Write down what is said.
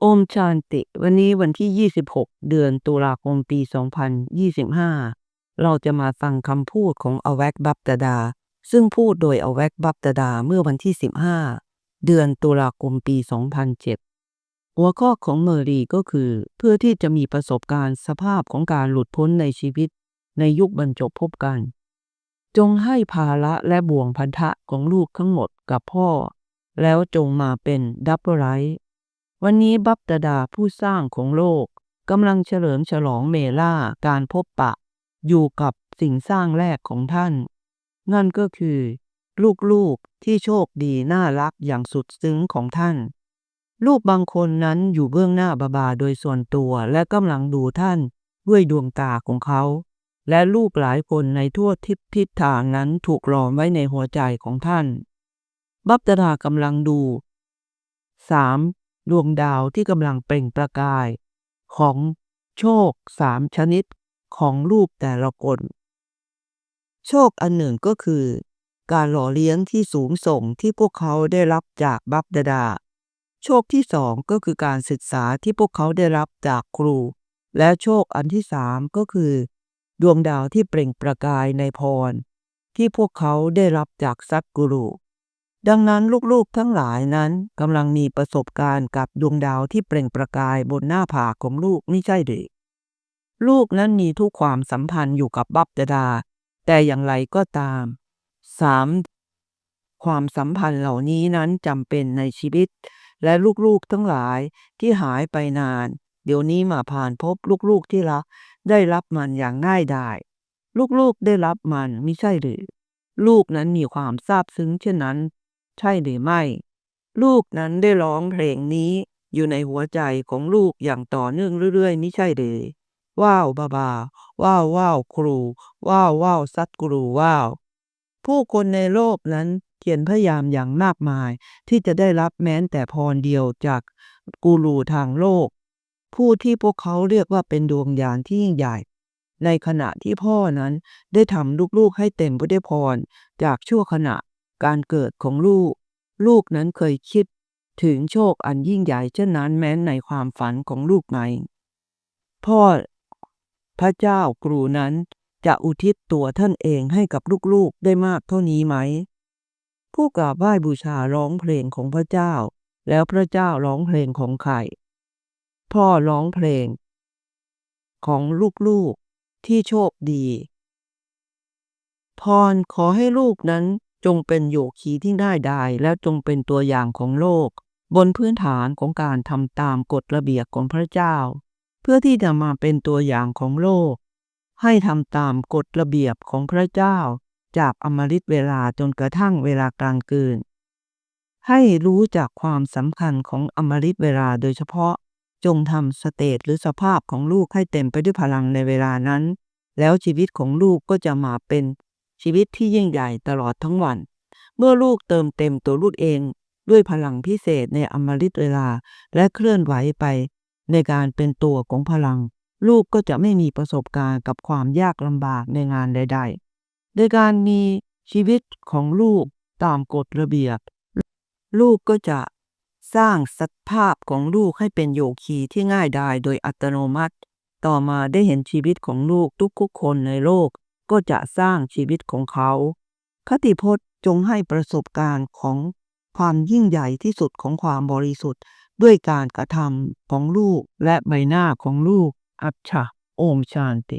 โอมชานติ วันนี้วันที่ 26 เดือนตุลาคมปี 2025 เราจะมาฟังคำพูดของอแวกบับตดา ซึ่งพูดโดยอแวกบับตดาเมื่อวันที่ 15 เดือนตุลาคมปี 2007 หัวข้อของเมอรีก็คือ เพื่อที่จะมีประสบการณ์สภาพของการหลุดพ้นในชีวิต ในยุคบรรจบพบกัน จงให้ภาระและบ่วงพันธะของลูกทั้งหมดกับพ่อ แล้วจงมาเป็นดับเบิลไรท์ วันนี้บัพตดาผู้สร้างของโลกกำลังเฉลิมฉลองเมล่าการพบปะ อยู่กับสิ่งสร้างแรกของท่าน นั่นก็คือ ลูกๆที่โชคดีน่ารักอย่างสุดซึ้งของท่าน ลูกบางคนนั้นอยู่เบื้องหน้าบาบาโดยส่วนตัวและกำลังดูท่านด้วยดวงตาของเขา และลูกหลายคนในทั่วทิศทิศทางนั้นถูกหลอมไว้ในหัวใจของท่าน บัพตดากำลังดู 3. ดวงดาวที่กำลังเปล่งประกาย ของโชคสามชนิดของรูปแต่ละคนโชคอันหนึ่งก็คือ การหล่อเลี้ยงที่สูงส่งที่พวกเขาได้รับจากบัพดาดา โชคที่สองก็คือการศึกษาที่พวกเขาได้รับจากครู และโชคอันที่สามก็คือ ดวงดาวที่เปล่งประกายในพร ที่พวกเขาได้รับจากซัดกุรุ ดังนั้นลูกๆทั้งหลายนั้นกำลังมีประสบการณ์กับดวงดาวที่เปล่งประกายบนหน้าผากของลูกไม่ใช่หรือลูกนั้นมีทุกความสัมพันธ์อยู่กับบัพดาดา แต่อย่างไรก็ตาม 3. ความสัมพันธ์เหล่านี้นั้นจำเป็นในชีวิต และลูกๆทั้งหลายที่หายไปนาน เดี๋ยวนี้มาผ่านพบลูกๆที่รักได้รับมันอย่างง่ายดายลูกๆได้รับมันไม่ใช่หรือ ลูกนั้นมีความซาบซึ้งเช่นนั้น ใช่หรือไม่ ลูกนั้นได้ร้องเพลงนี้อยู่ในหัวใจของลูกอย่างต่อเนื่องเรื่อยๆไม่ใช่หรือว้าวบาบา ว้าวว้าวครู ว้าวว้าวซัดกรูว้าวผู้คนในโลกนั้นเขียนพยายามอย่างมากมาย ที่จะได้รับแม้แต่พรเดียวจากกูรูทางโลก ผู้ที่พวกเขาเรียกว่าเป็นดวงญาณที่ยิ่งใหญ่ ในขณะที่พ่อนั้นได้ทำลูกๆให้เต็มไปด้วยพร จากชั่วขณะ การเกิดของลูก ลูกนั้นเคยคิดถึงโชคอันยิ่งใหญ่เช่นนั้นแม้ในความฝันของลูกไหมพ่อพระเจ้ากรูนั้นจะอุทิศตัวท่านเองให้กับลูกๆได้มากเท่านี้ไหม ผู้กราบไหว้บูชาร้องเพลงของพระเจ้า แล้วพระเจ้าร้องเพลงของใครพ่อร้องเพลง ของลูกๆที่โชคดีพรขอให้ลูกนั้น จงเป็นโยคีที่ง่ายดายและจงเป็นตัวอย่างของโลก บนพื้นฐานของการทำตามกฎระเบียบของพระเจ้า เพื่อที่จะมาเป็นตัวอย่างของโลก ให้ทำตามกฎระเบียบของพระเจ้า จากอมฤตเวลาจนกระทั่งเวลากลางคืน ให้รู้จากความสำคัญของอมฤตเวลาโดยเฉพาะ จงทำสเตตหรือสภาพของลูกให้เต็มไปด้วยพลังในเวลานั้น แล้วชีวิตของลูกก็จะมาเป็น ชีวิตที่ยิ่งใหญ่ตลอดทั้งวัน เมื่อลูกเติมเต็มตัวลูกเอง ด้วยพลังพิเศษในอมฤตเวลาและเคลื่อนไหวไป ในการเป็นตัวของพลัง ลูกก็จะไม่มีประสบการณ์กับความยากลำบากในงานใดๆโดยการมีชีวิตของลูกตามกฎระเบียบ ลูกก็จะสร้างสภาพของลูกให้เป็นโยคีที่ง่ายดายโดยอัตโนมัติ ต่อมาได้เห็นชีวิตของลูกทุกๆคนในโลก ก็จะสร้างชีวิตของเขา คติพจน์จงให้ประสบการณ์ของความยิ่งใหญ่ที่สุดของความบริสุทธิ์ ด้วยการกระทำของลูกและใบหน้าของลูก อัจฉะโอมชานติ